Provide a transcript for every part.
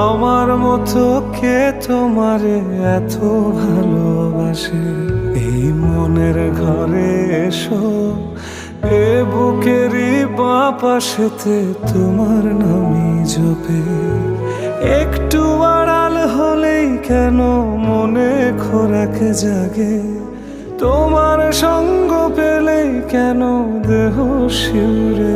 আমার মতো কে তোমারে এত ভালোবাসে? এই মনের ঘরে এসো, এ বুকেরই বা পাশেতে তোমার নামই জপে। একটু আড়াল হলেই কেন মনে খোরাক জাগে? তোমার সঙ্গ পেলেই কেন দেহ শিউরে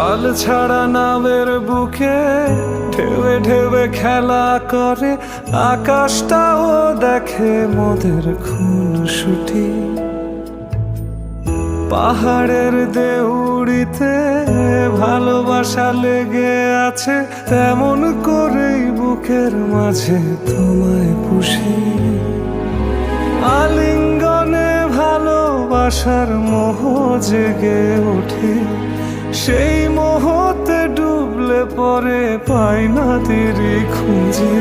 পাল ছাড়া নামের বুকে ঢেবে ঢেবে খেলা করে, আকাশটাও দেখে মোদের খুন ছুটি পাহাড়ের দেউড়িতে ভালোবাসা লেগে আছে, তেমন করেই বুকের মাঝে তোমায় পুষি। আলিঙ্গনে ভালোবাসার মোহ জেগে ওঠে সেই মোহতে ডুবলে পরে পাই না তেরে খুঁজে।